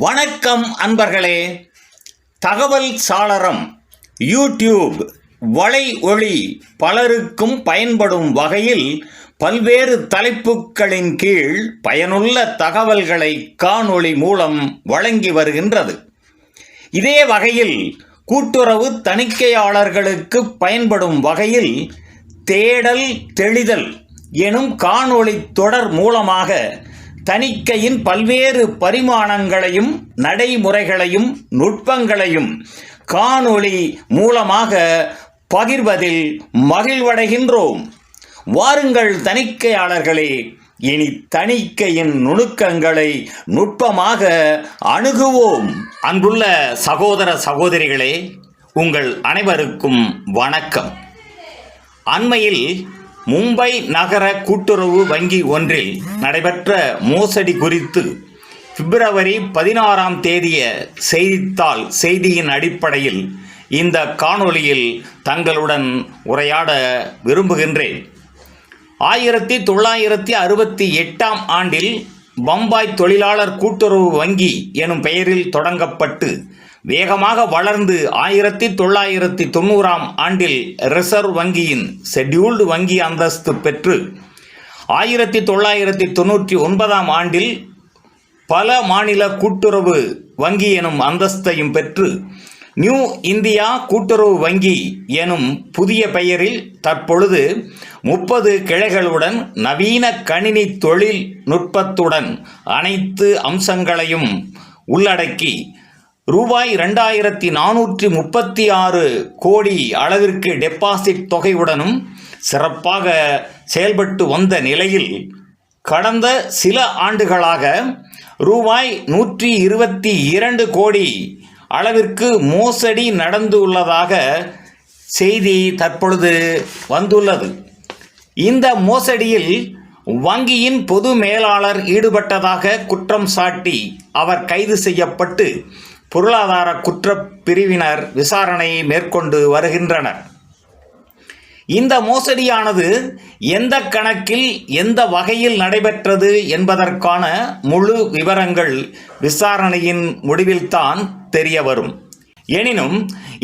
வணக்கம் அன்பர்களே. தகவல் சாளரம் யூடியூப் வலை ஒளி பலருக்கும் பயன்படும் வகையில் பல்வேறு தலைப்புகளின் கீழ் பயனுள்ள தகவல்களை காணொளி மூலம் வழங்கி வருகின்றது. இதே வகையில் கூட்டுறவு தணிக்கையாளர்களுக்கு பயன்படும் வகையில் தேடல் தெளிதல் எனும் காணொளி தொடர் மூலமாக தணிக்கையின் பல்வேறு பரிமாணங்களையும் நடைமுறைகளையும் நுட்பங்களையும் காணொளி மூலமாக பகிர்வதில் மகிழ்வடைகின்றோம். வாருங்கள் தணிக்கையாளர்களே இனி தணிக்கையின் நுணுக்கங்களை நுட்பமாக அணுகுவோம். அன்புள்ள சகோதர சகோதரிகளே உங்கள் அனைவருக்கும் வணக்கம். அண்மையில் மும்பை நகர கூட்டுறவு வங்கி ஒன்றில் நடைபெற்ற மோசடி குறித்து பிப்ரவரி பதினாறாம் தேதிய செய்தித்தாள் செய்தியின் அடிப்படையில் இந்த காணொளியில் தங்களுடன் உரையாட விரும்புகின்றேன். ஆயிரத்தி தொள்ளாயிரத்தி அறுபத்தி எட்டாம் ஆண்டில் பம்பாய் தொழிலாளர் கூட்டுறவு வங்கி எனும் பெயரில் தொடங்கப்பட்டு வேகமாக வளர்ந்து ஆயிரத்தி தொள்ளாயிரத்தி தொண்ணூறாம் ஆண்டில் ரிசர்வ் வங்கியின் ஷெட்யூல்டு வங்கி அந்தஸ்து பெற்று ஆயிரத்தி தொள்ளாயிரத்தி தொண்ணூற்றி ஒன்பதாம் ஆண்டில் பல மாநில கூட்டுறவு வங்கி எனும் அந்தஸ்தையும் பெற்று நியூ இந்தியா கூட்டுறவு வங்கி எனும் புதிய பெயரில் தற்பொழுது முப்பது கிளைகளுடன் நவீன கணினி தொழில்நுட்பத்துடன் அனைத்து அம்சங்களையும் உள்ளடக்கி ரூபாய் ரெண்டாயிரத்தி நானூற்றி முப்பத்தி ஆறு கோடி அளவிற்கு டெபாசிட் தொகையுடனும் சிறப்பாக செயல்பட்டு வந்த நிலையில் கடந்த சில ஆண்டுகளாக ரூபாய் நூற்றி இருபத்தி இரண்டு கோடி அளவிற்கு மோசடி நடந்துள்ளதாக செய்தி தற்பொழுது வந்துள்ளது. இந்த மோசடியில் வங்கியின் பொது மேலாளர் ஈடுபட்டதாக குற்றம் சாட்டி அவர் கைது செய்யப்பட்டு பொருளாதார குற்றப் பிரிவினர் விசாரணையை மேற்கொண்டு வருகின்றனர். இந்த மோசடியானது எந்த கணக்கில் எந்த வகையில் நடைபெற்றது என்பதற்கான முழு விவரங்கள் விசாரணையின் முடிவில்தான் தெரிய வரும். எனினும்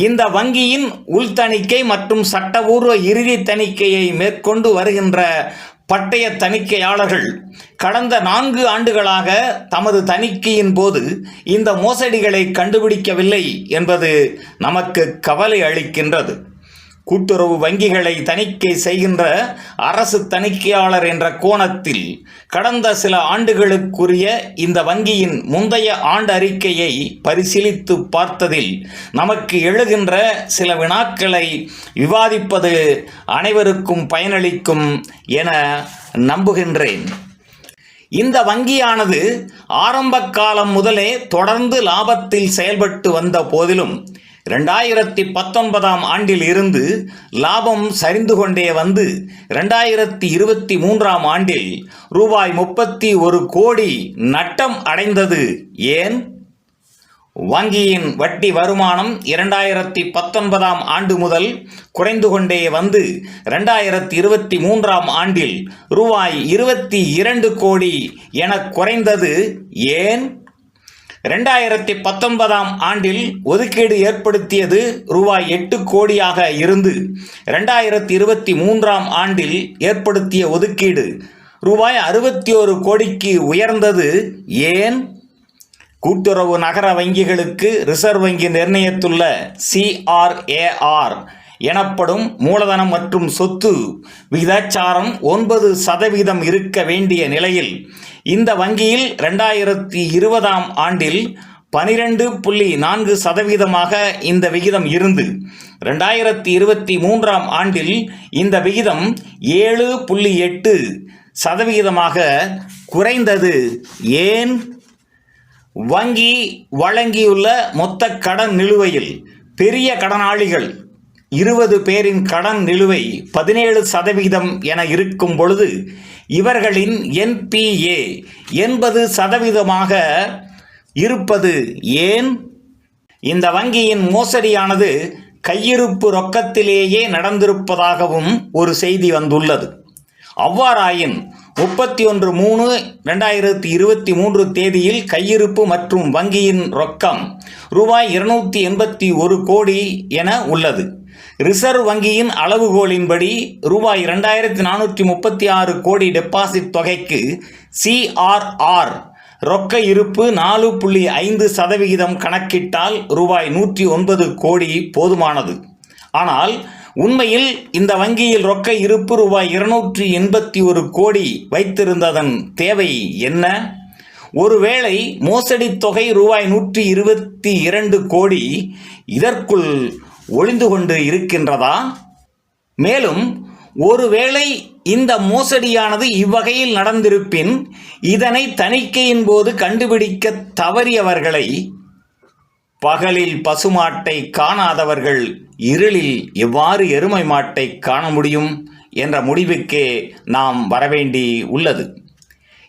இந்த வங்கியின் உள்தணிக்கை மற்றும் சட்டபூர்வ இறுதி தணிக்கையை மேற்கொண்டு வருகின்ற பட்டய தணிக்கையாளர்கள் கடந்த நான்கு ஆண்டுகளாக தமது தணிக்கையின் போது இந்த மோசடிகளை கண்டுபிடிக்கவில்லை என்பது நமக்கு கவலை அளிக்கின்றது. கூட்டுறவு வங்கிகளை தணிக்கை செய்கின்ற அரசு தணிக்கையாளர் என்ற கோணத்தில் கடந்த சில ஆண்டுகளுக்குரிய இந்த வங்கியின் முந்தைய ஆண்டு அறிக்கையை பரிசீலித்து பார்த்ததில் நமக்கு எழுகின்ற சில வினாக்களை விவாதிப்பது அனைவருக்கும் பயனளிக்கும் என நம்புகின்றேன். இந்த வங்கியானது ஆரம்ப காலம் முதலே தொடர்ந்து லாபத்தில் செயல்பட்டு வந்த போதிலும் ரெண்டாயிரத்தி பத்தொன்பதாம் ஆண்டில் இருந்து லாபம் சரிந்து கொண்டே வந்து ரெண்டாயிரத்தி இருபத்தி மூன்றாம் ஆண்டில் ரூபாய் முப்பத்தி ஒரு கோடி நட்டம் அடைந்தது. ஏன்? வங்கியின் வட்டி வருமானம் இரண்டாயிரத்தி பத்தொன்பதாம் ஆண்டு முதல் குறைந்து கொண்டே வந்து ரெண்டாயிரத்தி இருபத்தி மூன்றாம் ஆண்டில் ரூபாய் இருபத்தி இரண்டு கோடி என குறைந்தது. ஏன்? ரெண்டாயிரத்தி பத்தொன்பதாம் ஆண்டில் ஒதுக்கீடு ஏற்படுத்தியது ரூபாய் எட்டு கோடியாக இருந்து ரெண்டாயிரத்தி இருபத்தி மூன்றாம் ஆண்டில் ஏற்படுத்திய ஒதுக்கீடு ரூபாய் அறுபத்தி ஒரு கோடிக்கு உயர்ந்தது. ஏன்? கூட்டுறவு நகர வங்கிகளுக்கு ரிசர்வ் வங்கி நிர்ணயித்துள்ள சிஆர்ஏஆர் எனப்படும் மூலதனம் மற்றும் சொத்து விகிதாச்சாரம் ஒன்பது சதவீதம் இருக்க வேண்டிய நிலையில் இந்த வங்கியில் ரெண்டாயிரத்தி இருபதாம் ஆண்டில் பனிரெண்டு புள்ளி நான்கு சதவீதமாக இந்த விகிதம் இருந்து ரெண்டாயிரத்தி இருபத்தி மூன்றாம் ஆண்டில் இந்த விகிதம் ஏழு புள்ளி எட்டு சதவிகிதமாக குறைந்தது. ஏன்? வங்கி வழங்கியுள்ள மொத்த கடன் நிலுவையில் பெரிய கடனாளிகள் இருபது பேரின் கடன் நிலுவை பதினேழு சதவீதம் என இருக்கும் பொழுது இவர்களின் என்பிஏ எண்பது சதவீதமாக இருப்பது ஏன்? இந்த வங்கியின் மோசடியானது கையிருப்பு ரொக்கத்திலேயே நடந்திருப்பதாகவும் ஒரு செய்தி வந்துள்ளது. அவ்வாறாயின் முப்பத்தி ஒன்று மூணு ரெண்டாயிரத்தி இருபத்தி மூன்று தேதியில் கையிருப்பு மற்றும் வங்கியின் ரொக்கம் ரூபாய் இருநூற்றி எண்பத்தி ஒரு கோடி என உள்ளது. ரிசர்வ் வங்கியின் அளவுகோலின்படி ரூபாய் இரண்டாயிரத்தி நானூற்றி முப்பத்தி ஆறு கோடி டெபாசிட் தொகைக்கு சிஆர்ஆர் ரொக்க இருப்பு நாலு புள்ளி ஐந்து சதவிகிதம் கணக்கிட்டால் ரூபாய் நூற்றி ஒன்பது கோடி போதுமானது. ஆனால் உண்மையில் இந்த வங்கியில் ரொக்க இருப்பு ரூபாய் இருநூற்றி எண்பத்தி ஒரு கோடி வைத்திருந்ததன் தேவை என்ன? ஒருவேளை மோசடி தொகை ரூபாய் நூற்றி இருபத்தி இரண்டு கோடி இதற்குள் ஒளிந்து கொண்டு இருக்கின்றதா? மேலும் ஒருவேளை இந்த மோசடியானது இவ்வகையில் நடந்திருப்பின் இதனை தணிக்கையின் போது கண்டுபிடிக்க தவறியவர்களை பகலில் பசுமாட்டை காணாதவர்கள் இருளில் எவ்வாறு எருமை மாட்டை காண முடியும் என்ற முடிவுக்கே நாம் வரவேண்டி உள்ளது.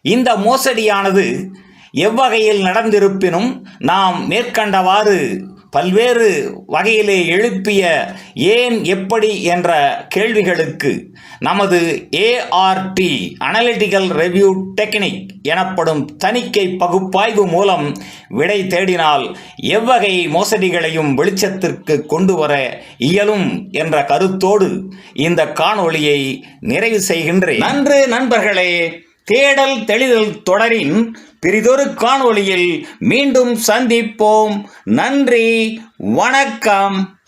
இந்த மோசடியானது எவ்வகையில் நடந்திருப்பினும் நாம் மேற்கண்டவாறு பல்வேறு வகையிலே எழுப்பிய ஏன் எப்படி என்ற கேள்விகளுக்கு நமது ஏஆர்டி அனலிட்டிக்கல் ரெவ்யூ டெக்னிக் எனப்படும் தணிக்கை பகுப்பாய்வு மூலம் விடை தேடினால் எவ்வகை மோசடிகளையும் வெளிச்சத்திற்கு கொண்டு வர இயலும் என்ற கருத்தோடு இந்த காணொளியை நிறைவு செய்கின்றேன். நன்று நண்பர்களே. தேடல் தெளிதல் தொடரின் பிரிதொரு காணொளியில் மீண்டும் சந்திப்போம். நன்றி. வணக்கம்.